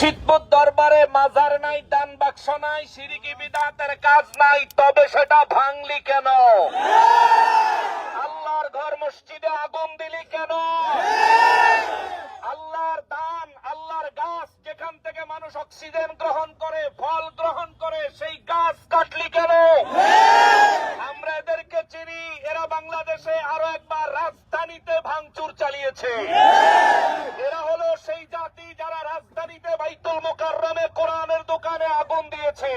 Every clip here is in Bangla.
মুর্শিদপুর দরবারে মাজার নাই, দান বাক্স নাই, সিরিকি বিদাতের কাজ নাই, তবে সেটা ভাঙলি কেন? আল্লাহর ঘর মসজিদে আগুন দিলি কেন? আল্লাহর দান গাছ যেখান থেকে মানুষ অক্সিজেন গ্রহণ করে, ফল গ্রহণ করে, সেই গাছ কাটলি কেন? আমরা এদেরকে চিনি, এরা বাংলাদেশে আরও একবার রাজধানীতে ভাঙচুর চালিয়েছে। এরা হলো সেই জাতি যারা রাজধানীতে বাইতুল মোকাররমে কোরআনের দোকানে আগুন দিয়েছে।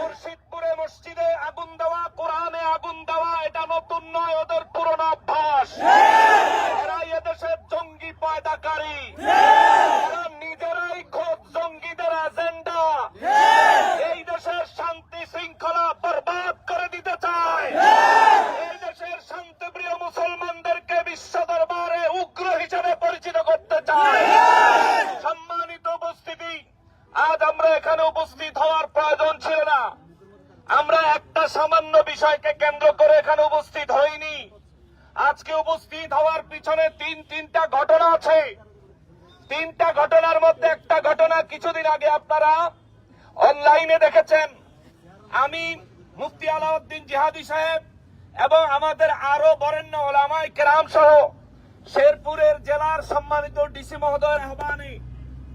মুর্শিদপুরে মসজিদে আগুন দেওয়া, কোরআনে আগুন দেওয়া, এটা নতুন নয়, ওদের পুরনো অভ্যাস এরা এদেশের জঙ্গি পয়দাকারী এরা নিজেরাই খোদ জঙ্গিদের এজেন্ডা এই দেশের শান্তি শৃঙ্খলা বরবাদ করে দিতে চায় এই দেশের শান্তিপ্রিয় মুসলমানদেরকে বিশ্ব দরবারে উগ্র হিসেবে পরিচিত করতে চায় সম্মানিত উপস্থিতি আজ আমরা এখানে উপস্থিত হওয়ার প্রয়োজন ছিল না আমরা একটা সামান্য বিষয়কে কেন্দ্র করে এখানে উপস্থিত হইনি আজকে উপস্থিত হওয়ার পিছনে তিন তিনটা ঘটনা আছে তিনটা ঘটনার মধ্যে একটা ঘটনা কিছুদিন আগে আপনারা অনলাইনে দেখেছেন আমি মুফতি আলাউদ্দিন জিহাদি সাহেব এবং আমাদের আরও বরেণ্য ওলামাই কেরাম সহ শেরপুরের জেলার সম্মানিত ডিসি মহোদয় আহ্বানে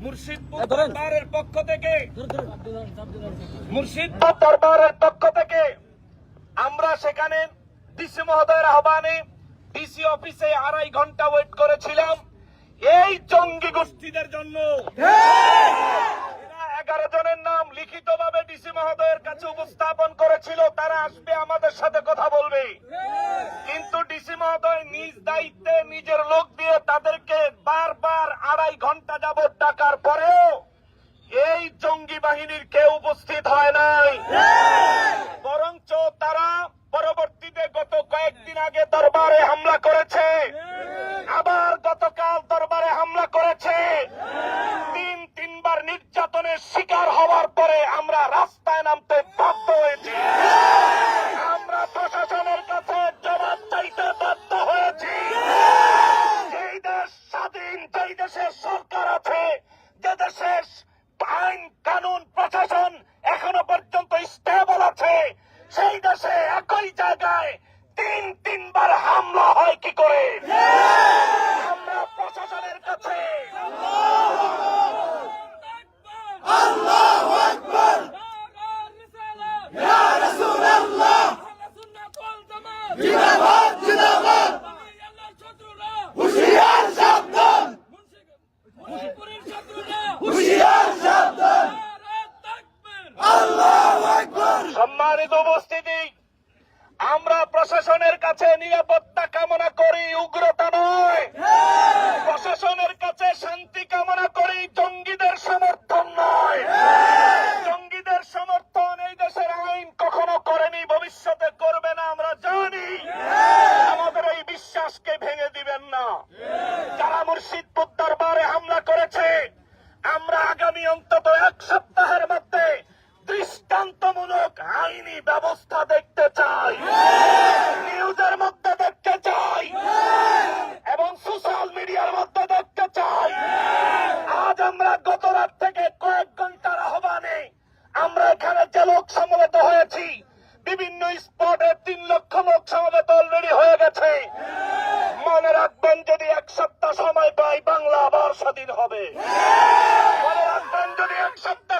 মুর্শিদপুর দরবারের পক্ষ থেকে মুর্শিদপুর দরবারের পক্ষ থেকে আমরা সেখানে ডিসি মহোদয়ের আহ্বানে ডিসি অফিসে আড়াই ঘণ্টা ওয়েট করেছিলাম। এই জঙ্গি গোষ্ঠীদের জন্য। এগারো জনের নাম লিখিত ভাবে ডিসি মহোদয়ের কাছে উপস্থাপন করেছিল, তারা আসবে আমাদের সাথে কথা বলবে। কিন্তু ডিসি মহোদয় নিজ দায়িত্বে নিজের লোক দিয়ে তাদেরকে বারবার আড়াই ঘণ্টা যাবত ডাকার পরেও এই জঙ্গি বাহিনীর কেউ উপস্থিত হয় নাই। বরঞ্চ তারা পরবর্তীতে গত কয়েকদিন আগে দরবারে হামলা করেছে। আবার গতকাল দরবারে হামলা করেছে। তিন নির্যাতনের শিকার হওয়ার পরে আমরা রাস্তায় নামতে বাধ্য হয়েছি আমরা প্রশাসনের কাছে জবাব চাইতে বাধ্য হয়েছি যেই দেশ স্বাধীন যেই দেশের সরকার আছে যে দেশের আইন কানুন প্রশাসন এখনও পর্যন্ত স্টেবল আছে সেই দেশে একই জায়গায় তিন তিনবার হামলা হয় কি করে আমরা প্রশাসনের কাছে সম্মানিত উপস্থিতি আমরা প্রশাসনের কাছে নিরাপত্তা কামনা করি উগ্রতা নয় প্রশাসনের কাছে শান্তি কামনা করি জঙ্গিদের সমর্থন নয় জঙ্গিদের সমর্থন এই দেশের আইন কখনো করেনি ভবিষ্যতে করবে না আমরা জানি আমাদের এই বিশ্বাসকে ভেঙে দিবেন না যারা মুর্শিদপুর দরবারে হামলা করেছে আমরা আগামী অন্তত এক সপ্তাহের মধ্যে দৃষ্টান্তমূলক আইনি ব্যবস্থা দেখতে চাই নিউজের মধ্যে দেখতে চাই এবং সোশ্যাল মিডিয়ার মধ্যে দেখতে চাই আজ আমরা গত রাত থেকে কয়েক ঘণ্টার আহ্বানে আমরা এখানে যে লোক সমবেত হয়েছি বিভিন্ন স্পটে তিন লক্ষ লোক সমবেত অলরেডি হয়ে গেছে মনে রাখবেন যদি এক সপ্তাহ সময় পাই বাংলা আবার স্বাধীন হবে মনে রাখবেন যদি এক সপ্তাহ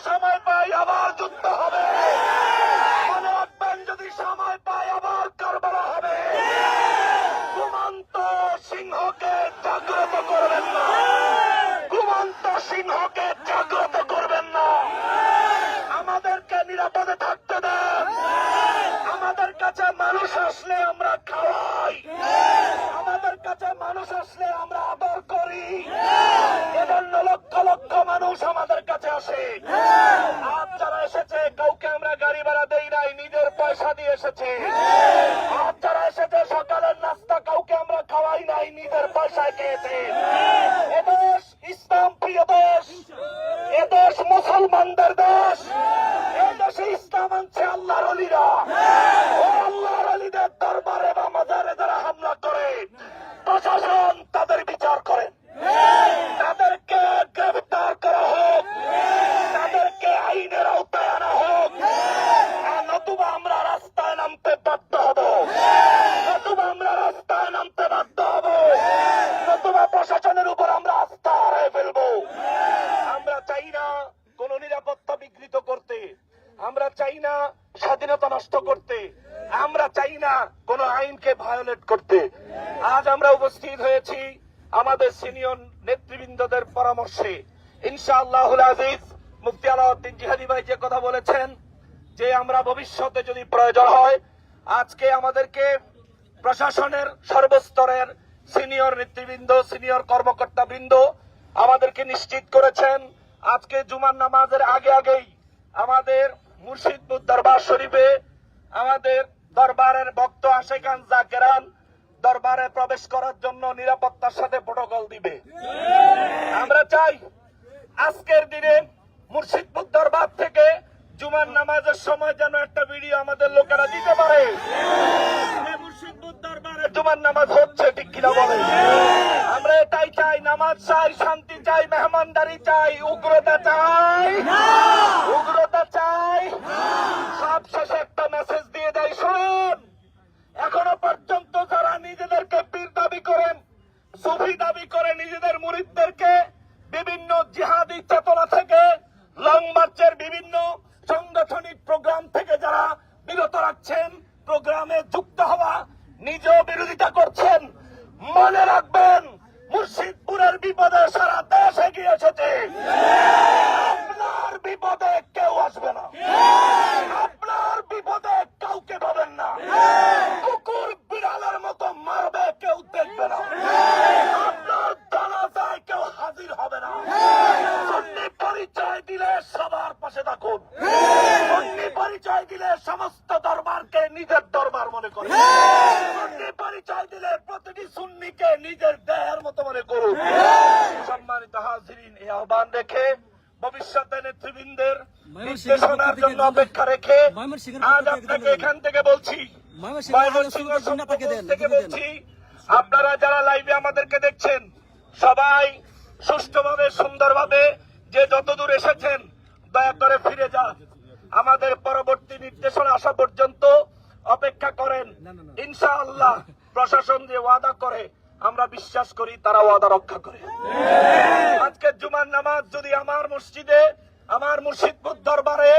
খাওয়াই নাই নিজের পয়সায় খেয়েছে। এদেশ ইসলাম প্রিয় দেশ। এদেশ মুসলমানদের দেশ ইসলাম আনছে আল্লাহর অলিরা ও আল্লাহর অলিদের দরবারে বা মাজারে যারা হামলা করে প্রশাসন তাদের বিচার করেন তাদেরকে গ্রেফতার করা হোক স্বাধীনতা নষ্ট করতে, আমরা চাই না কোন আইনকে ভায়োলেট করতে। আজ আমরা উপস্থিত হয়েছি আমাদের সিনিয়র নেতৃবৃন্দদের পরামর্শে। ইনশাআল্লাহুল আজিজ, মুফতি আলাউদ্দিন জিহাদি ভাই যে কথা বলেছেন, যে আমরা ভবিষ্যতে যদি প্রয়োজন হয়, আজকে আমাদেরকে প্রশাসনের সর্বস্তরের সিনিয়র নেতৃবৃন্দ সিনিয়র কর্মকর্তা বৃন্দ আমাদেরকে নিশ্চিত করেছেন। আজকে জুমার নামাজের আগে আগেই আমাদের মুর্শিদপুর দরবার শরীফে আমাদের দরবারের ভক্ত আশেখান জাকেরান দরবারে প্রবেশ করার জন্য নিরাপত্তার সাথে প্রোটোকল দিবে। আমরা চাই আজকের দিনে মুর্শিদপুর দরবার থেকে জুমার নামাজের সময় যেন একটা ভিডিও আমাদের লোকেরা দিতে পারে। জুমার নামাজ হচ্ছে ঠিক কিনা বলে? আমরা এটাই চাই, নামাজ চাই, শান্তি চাই, মেহমানদারি চাই, উগ্রতা চাই। উগ্রতা চাই। সব শেষে একটা মেসেজ দিয়ে দেয়, শুনুন। এখনও পর্যন্ত যারা নিজেদেরকে পীর দাবি করেন, সুফি দাবি করে নিজেদের মুরিদদেরকে বিভিন্ন জিহাদি চেতনা থেকে লং মার্চের বিভিন্ন সাংগঠনিক প্রোগ্রাম থেকে যারা বিরত রাখছেন প্রোগ্রামে যুক্ত হওয়া নিজেও বিরোধিতা করছেন। মনে রাখবেন, মুর্শিদপুরের বিপদে সারা দেশ এগিয়ে এসেছে। আপনার বিপদে কেউ আসবে না। আপনার বিপদে কাউকে পাবেন না। কুকুর বিড়ালের মতো মারবে, কেউ দেখবে না। আপনার জানাজায় কেউ হাজির হবে না। সুন্নি পরিচয় দিলে সবার পাশে থাকুন। সুন্নি পরিচয় দিলে সমস্ত দরবারকে নিজের দরবার মনে করে সুন্নি পরিচয় দিলে প্রতিটি সুন্নিকে নিজের দেহের মতো মনে করুন সম্মানিত হাজিরিন এই আহ্বান রেখে ভবিষ্যতে নেতৃবৃন্দের নির্দেশনার জন্য অপেক্ষা রেখে আজ আপনাকে এখান থেকে বলছি। থেকে বলছি আপনারা যারা লাইভে আমাদেরকে দেখছেন সবাই সুষ্ঠুভাবে সুন্দরভাবে যে যতদূর এসেছেন দয়া করে ফিরে যান। আমাদের পরবর্তী নির্দেশনা আসা পর্যন্ত অপেক্ষা করেন। ইনশাআল্লাহ প্রশাসন যে ওয়াদা করে আমরা বিশ্বাস করি তারা ওয়াদা রক্ষা করে। আজকে জুমার নামাজ যদি আমার মসজিদে আমার মুর্শিদপুর দরবারে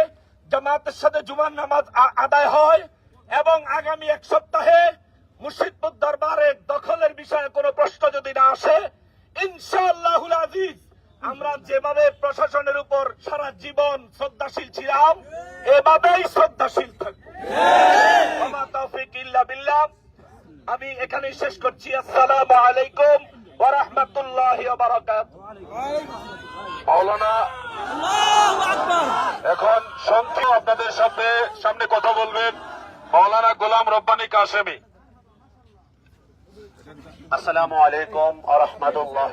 জামাতের সাথে জুমার নামাজ আদায় হয় এবং আগামী এক সপ্তাহে মুর্শিদপুর দরবারে দখলের বিষয়ে কোনো প্রশ্ন যদি না আসে ইনশাআল্লাহুল আজিজ আমরা যেভাবে প্রশাসনের উপর সারা জীবন শ্রদ্ধাশীল ছিলাম এভাবেই শ্রদ্ধাশীল থাকব। ওমা ইল্লা বিল্লাহ। আমি এখানেই শেষ করছি। আসসালাম আলাইকুম ওয়া রাহমাতুল্লাহি মাওলানা এখন সংখ্যা আপনাদের সামনে সামনে কথা বলবেন মৌলানা গোলাম রব্বানি কাশেমি আসসালামু আলাইকুম আহমতুল্লাহ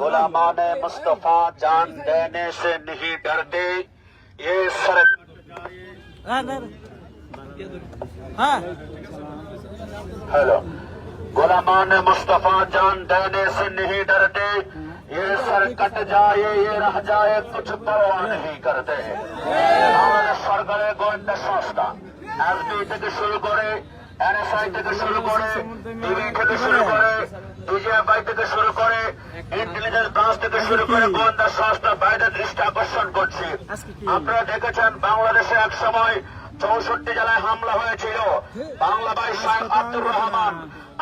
गुलामान मुस्तफ़ा जान देने से नहीं डरते ये सर हेलो गुलामान मुस्तफ़ा जान देने से नहीं डरते ये सर कट जाए ये रह जाए कुछ परवाह नहीं करते আমাদের সরকারের গোয়েন্দা সংস্থা এসবি থেকে শুরু করে এনএসআই থেকে শুরু করে টিভি থেকে শুরু করে ডিজিএফআই থেকে শুরু করে ইন্টেলিজেন্স ব্রাঞ্চ থেকে শুরু করে গোয়েন্দা সংস্থা বাইরের দৃষ্টি আকর্ষণ করছে আপনারা দেখেছেন বাংলাদেশে এক সময় চৌষট্টি জেলায় হামলা হয়েছিল বাংলা ভাই সাহেব আব্দুর রহমান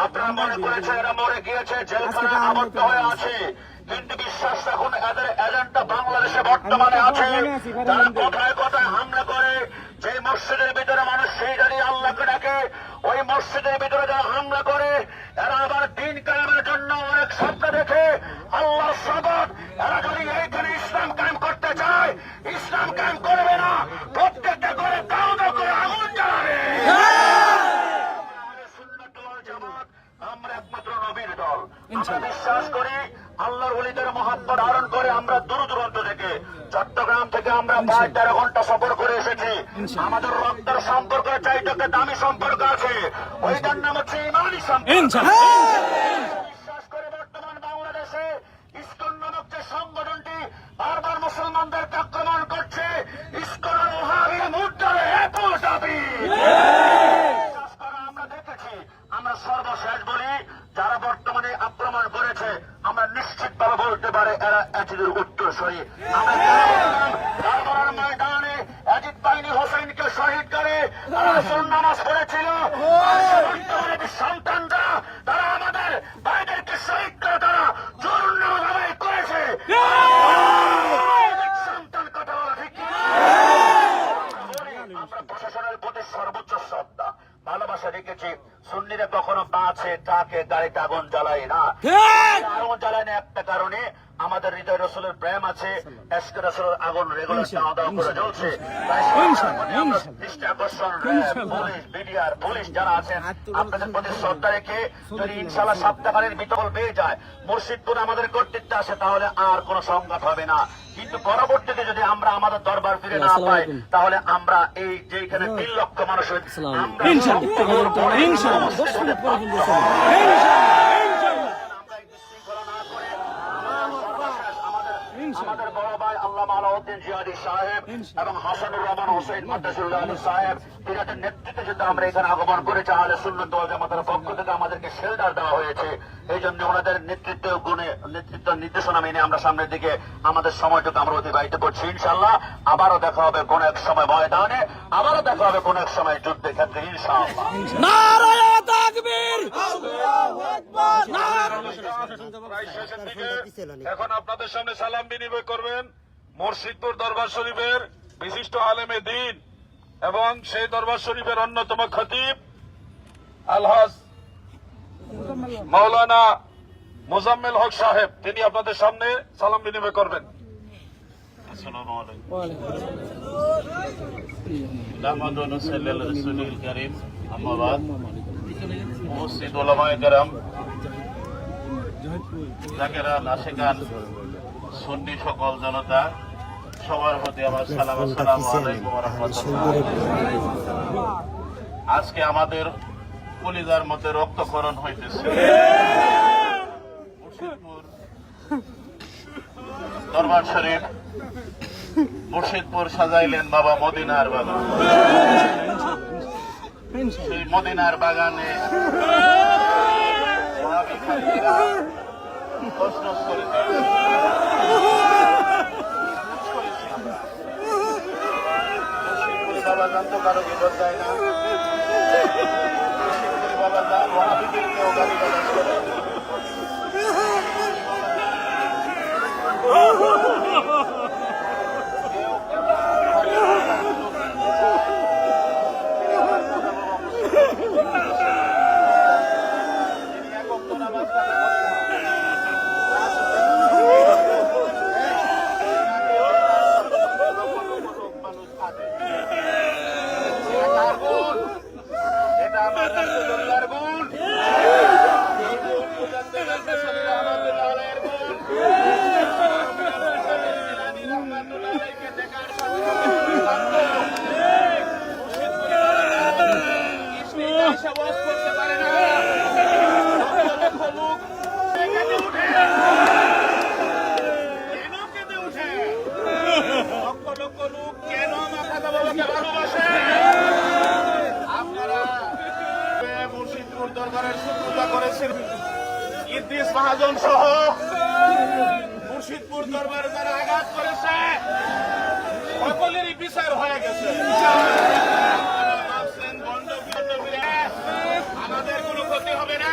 আপনারা মনে করেছেন এরা মরে গিয়েছে জেলখানায় আবদ্ধ হয়ে আছে কিন্তু বিশ্বাস রাখুন এদের এজেন্টটা বাংলাদেশে বর্তমানে আছে। তারা কোথায় কোথায় হামলা করে যে মসজিদের ভিতরে মানুষ সেই দাঁড়িয়ে আল্লাহকে ডাকে ওই মসজিদের ভিতরে যারা হামলা করে এরা আবার দিন কায়েমের জন্য অনেক স্বপ্ন দেখে। আল্লাহ শপথ এরা যদি এইখানে ইসলাম কায়েম করতে চায় ইসলাম কায়েম করবে না প্রত্যেকটা করে দাও দাও করে আগুন জ্বালাবে। জামাত, আমরা একমাত্র নবীর দল। আমরা বিশ্বাস করি আল্লাহর ওলিদের মহাত্ম ধারণ করে আমরা দূর দূরান্ত থেকে চট্টগ্রাম থেকে আমরা প্রায় তেরো ঘণ্টা সফর করে এসেছি। আমাদের রক্তের সম্পর্ক চাইটাকে দামি সম্পর্ক আছে। ওইটার নাম হচ্ছে ইমানি সম্পর্ক বিশ্বাস করে বর্তমান বাংলাদেশে ইস্কন নামক যে সংগঠনটি বারবার মুসলমানদেরকে আক্রমণ করছে ইস্কনের ওহাবি মুদ্রারে এত দাবি বিশ্বাস করো, আমরা দেখেছি আমরা সর্বশেষ বলি যারা বর্তমানে আক্রমণ করেছে আমরা নিশ্চিত ভাবে বলতে পারে এরা এজিদের উত্তর সরি আমরা যারা বললাম, কারবালার ময়দানে এজিদ বাহিনী হোসেনকে শহীদ করে তারা আসর নামাজ পড়েছিল আর বর্তমানে যে সন্তানরা তারা আমাদের ভাইদেরকে শহীদ করে তারা জোর নামাজ আদায় করেছে সন্তান কথা বলা ঠিক কি? আমরা প্রশাসনের প্রতি সর্বোচ্চ শ্রদ্ধা ভালোবাসা রেখেছি। সুন্নিরা কখনো বাঁচে ট্রাকে গাড়িতে আগুন জ্বালায় না। আগুন জ্বালায় না একটা কারণে আমাদের হৃদয় রসুলের প্রেম আছে এসকে রসুলের আগুন রেগুলার করে জ্বলছে। আমরা দৃষ্টি আকর্ষণ পুলিশ বিডিআর পুলিশ যারা আছেন আপনাদের প্রতি শ্রদ্ধা রেখে যদি ইনশাল্লাহ বিতরণ পেয়ে যায় মুর্শিদপুর আমাদের কর্তৃত্ব আসে তাহলে আর কোনো সংঘাত হবে না। কিন্তু পরবর্তীতে যদি আমরা আমাদের দরবার ফিরে না পাই তাহলে আমরা এই যে এখানে তিন লক্ষ মানুষ হয়েছে, আমরা ইনশাআল্লাহ ইনশাআল্লাহ দশ মিনিট পরে কিন্তু আমরা এই বিশৃঙ্খলা না করে আমরা সর্বশেষ আমাদের বড় ভাই আল্লাহ আলাউদ্দিন জিয়াদি সাহেব এবং হাসানুর রহমান হোসেন মাদ্রাসুল্লাহ আলী সাহেব তিনাদের নেতৃত্বে যদি আমরা এখানে আগমন করেছি আহলে সুন্নত ওয়াল জামাতের পক্ষ থেকে আমাদেরকে শেল্টার দেওয়া হয়েছে। এই জন্য ওনাদের নেতৃত্ব গুণে নেতৃত্ব নির্দেশনা মেনে আমরা সামনের দিকে আমাদের সময়টুকু আমরা অতিবাহিত করছি। ইনশাল্লাহ আবারও দেখা হবে কোন এক সময় ময়দানে আবারও দেখা হবে কোন এক সময় যুদ্ধের ক্ষেত্রে ইনশাআল্লাহ। নারায়ে তাকবীর এখন আপনাদের সামনে সালাম বিনিময় করবেন মুর্শিদপুর দরবার শরীফের বিশিষ্ট আলেমে দিন এবং সেই দরবার শরীফের অন্যতম খতিব আলহাজ মাওলানা মোজাম্মেল হক সাহেব তিনি আপনাদের সামনে সালাম বিনিময় করবেন। আসসালামু আলাইকুম। সুন্নি সকল জনতা, সবার প্রতি আজকে আমাদের কলিজার মধ্যে রক্তকরণ হইতেছে। দরবার শরীফ, মুর্শিদপুর সাজাইলেন বাবা মদিনার বাগান সেই মদিনার বাগানে বাবা জান তো কারও বিপদ দেয় না বাবা জান ওহাবিদেরকেও গালি গালাজ করে এটা আমার রাসূলুল্লাহর গুণ এই গুণ বুঝাতে গেছে শরীরে আমাদের লালের গুণ জিলানী রহমাতুল্লাহ আলাইহিকে দেখার সাথে সাথে মুর্শিদপুরে স্টেজে এসে ওয়াজ করতে পারে না লক্ষ লক্ষ লোক কেঁদে উঠে কেন কেঁদে উঠে লক্ষ লক্ষ লোক কেন মাথা বাবাকে ভালোবাসে আপনারা মুর্শিদপুর দরবারের শত্রুতা করেছেন ইদ্রিস মহাজন সহ মুর্শিদপুর দরবারে যারা আঘাত করেছে, সকলেরই বিচার হয়ে গেছে। আমাদের কোনো ক্ষতি হবে না।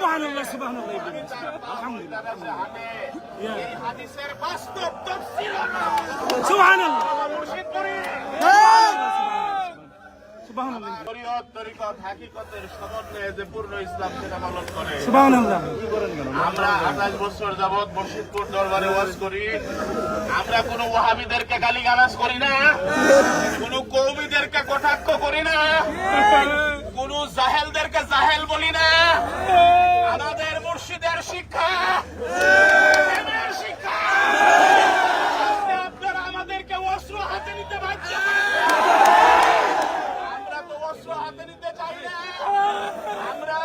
সুবহানাল্লাহ সুবহানাল্লাহ এই হাদিসের বাস্তব তাফসীর আমরা আঠাশ বছর যাবৎ মুর্শিদপুর দরবারে ওয়াজ করি। আমরা কোন ওয়াহাবিদেরকে গালি গালাজ করি না। কোন কৌমিদেরকে কটাক্ষ করি না। কোন জাহেলদেরকে জাহেল বলি না। আমাদের মুর্শিদের শিক্ষা। শিক্ষা। আপনারা আমাদেরকে অস্ত্র হাতে নিতে আমরা তো অস্ত্র হাতে নিতে চাই না। আমরা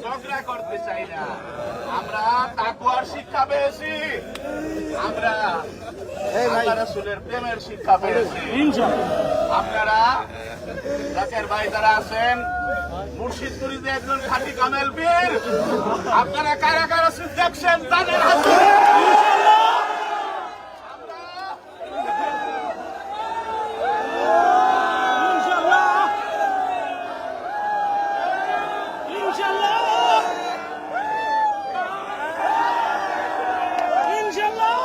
ঝগড়া করতে চাই না। আমরা তাকুয়ার শিক্ষা পেয়েছি। আমরা প্রেমের শিক্ষা পেয়েছি। আপনারা জাকের ভাই আছেন মুর্শিদপুরিতে একজন খাঁটি কামেল পীর আপনারা কারা কারা দেখছেন তাদের হাতে ইনশাআল্লাহ ইনশাআল্লাহ ইনশাআল্লাহ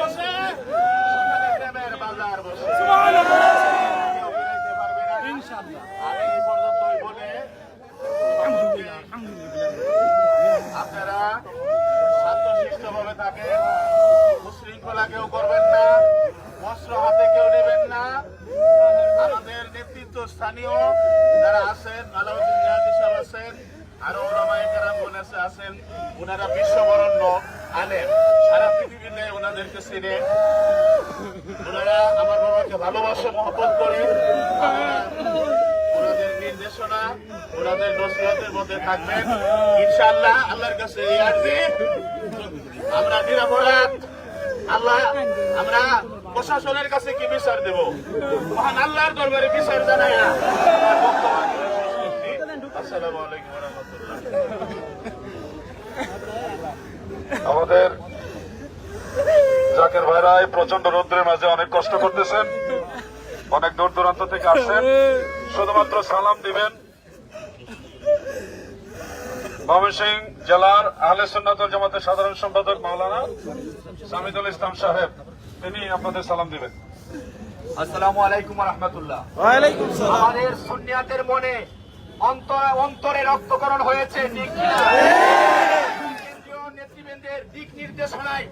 বসে প্রেমের বাজার বসে সুবহানাল্লাহ কেউ বেরোইতে পারবে না। ইনশাআল্লাহ আমি এই পর্যন্তই বলে আলহামদুলিল্লাহ আলহামদুলিল্লাহ আপনারা শান্তশিষ্ট ভাবে থাকেন উশৃঙ্খলা কেউ করবেন না অস্ত্র হাতে কেউ নেবেন না আমাদের নেতৃত্ব স্থানীয় যারা আছেন আলাউদ্দিন জাহাদি সাহেব আছেন আরও ওলামায়ে কেরাম বোনেসে আছেন ওনারা বিশ্ববরণ্য আনেন সারা পৃথিবীতে ওনাদেরকে চিনে ওনারা আমার বাবাকে ভালোবাসে মহব্বত করে। নির্দেশনা মধ্যে থাকবেন। আল্লাহর কাছে এই আমরা আল্লাহ, আমরা প্রশাসনের কাছে কি বিচার দেব? মহান আল্লাহর দরবারে বিচার জানাই না। আমাদের জাকের ভাইরা প্রচণ্ড রৌদ্রের মাঝে অনেক কষ্ট করতেছেন। অনেক দূর দূরান্ত থেকে আসছেন। শুধুমাত্র সালাম দিবেন। ময়মনসিং জেলার আহলে সুন্নাতুল জামাতের সাধারণ সম্পাদক মাওলানা সামিদুল ইসলাম সাহেব তিনি আপনাদের সালাম দিবেন। আসসালামু আলাইকুম আমাদের সুন্নিয়াতের মনে অন্তর রক্তকরণ হয়েছে ঠিক নেতৃবৃন্দের দিক নির্দেশনায়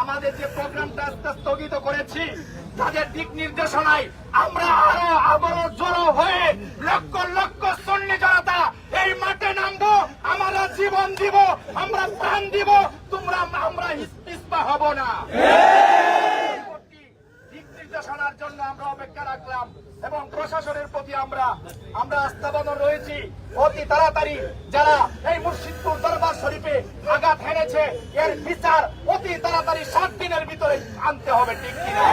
আমাদের যে প্রোগ্রামটা আস্তে স্থগিত করেছি, তাদের দিক নির্দেশনায় আমরা আরও আবারও জড়ো হয়ে লক্ষ লক্ষ সন্নি জনতা এই মাঠে নামবো, আমরা জীবন দিব, আমরা প্রাণ দিব, তোমরা, আমরা হব না। নির্দেশনার জন্য আমরা অপেক্ষা রাখলাম এবং প্রশাসনের প্রতি আমরা আমরা আস্থাবাদন রয়েছি। অতি তাড়াতাড়ি যারা এই মুর্শিদপুর দরবার শরীফে আঘাত হেনেছে, এর বিচার অতি তাড়াতাড়ি সাত দিনের ভিতরে আনতে হবে, ঠিক কিনা?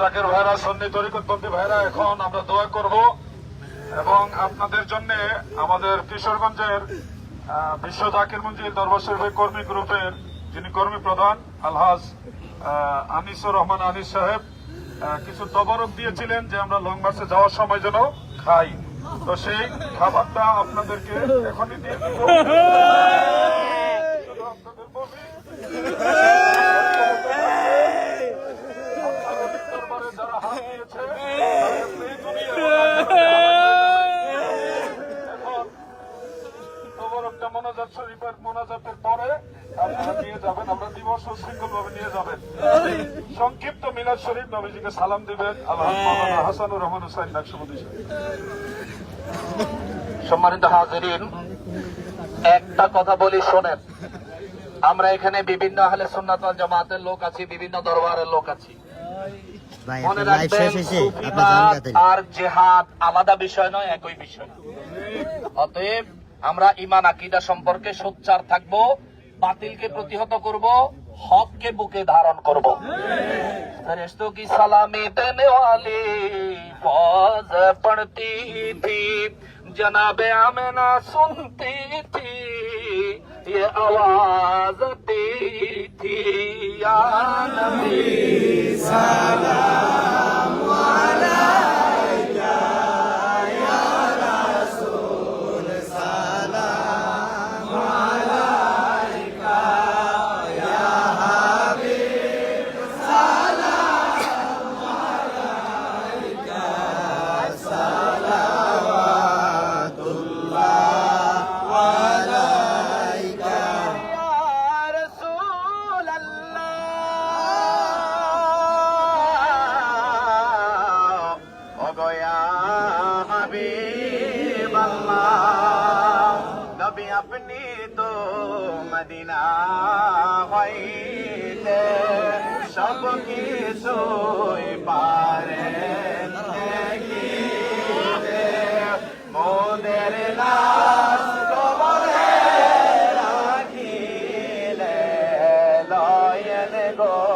জাকের ভাইরা সন্নি তরিকতবন্দী ভাইরা, এখন আমরা দোয়া করব এবং আপনাদের জন্য আমাদের কিশোরগঞ্জের বিশ্ব জাকির মঞ্জিল দরবার শরীফের কর্মী গ্রুপের যিনি কর্মী প্রধান আলহাজ আনিসুর রহমান আনিস সাহেব কিছু তবরক দিয়েছিলেন যে আমরা লং মার্চে যাওয়ার সময় যেন খাই। তো সেই খাবারটা আপনাদেরকে এখনই দিয়ে দিব। আপনাদের বলি দরবারে যারা হাত দিয়েছে তাদের এই দুনিয়ায় এখন তবরকটা মোনাজাত শরীফের মোনাজাতের পরে আপনারা নিয়ে যাবেন আমরা দিবস শৃঙ্খল ভাবে নিয়ে যাবেন সংক্ষিপ্ত মিলাদ শরীফ নবীজিকে সালাম দিবেন। আল্লাহ হাসানুর রহমান হুসাইন নাকশবন্দি সম্মানিত হাজিরিন একটা কথা বলি শোনেন। আমরা এখানে বিভিন্ন আহলে সুন্নাত ওয়াল জামাতের লোক আছি বিভিন্ন দরবারের লোক আছি। মনে রাখবেন আর জেহাদ আলাদা বিষয় নয় একই বিষয়। অতএব আমরা ইমান আকিদা সম্পর্কে সোচ্চার থাকব বাতিলকে প্রতিহত করব হককে বুকে ধারণ করব फरिश्तों की सलामी देने वाली फौज पढ़ती थी जनाबे आमिना सुनती थी ये आवाज दी थी या नबी या Oh.